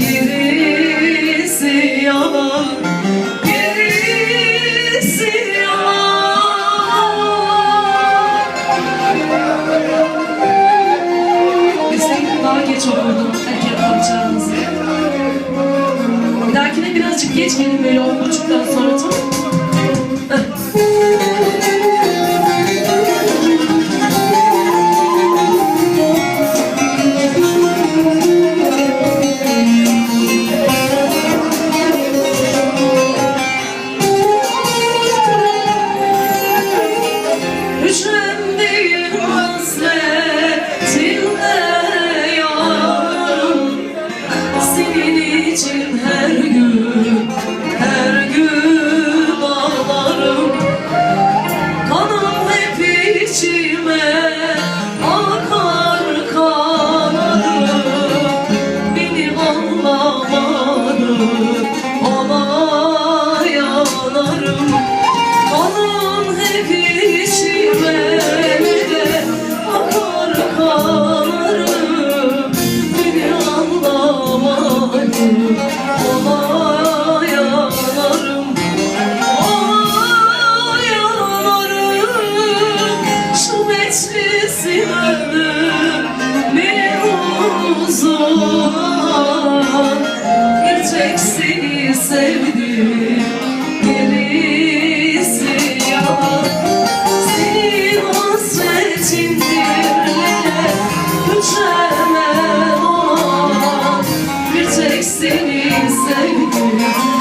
Birisi yalan Birisi daha geç okudum erken alacağınızı Bir birazcık geç gelin böyle on buçuktan sonra tamam mı? İçime akar kanarım Beni anlamadın ona yanarım. Kanım hep içime akar kanarım Beni anlamadın ona geçmişsin ömrüm ne uzun. Gerçek seni sevdim gerisi yalan Seni hasretindir mükemmel olan. Gerçek seni sevdim.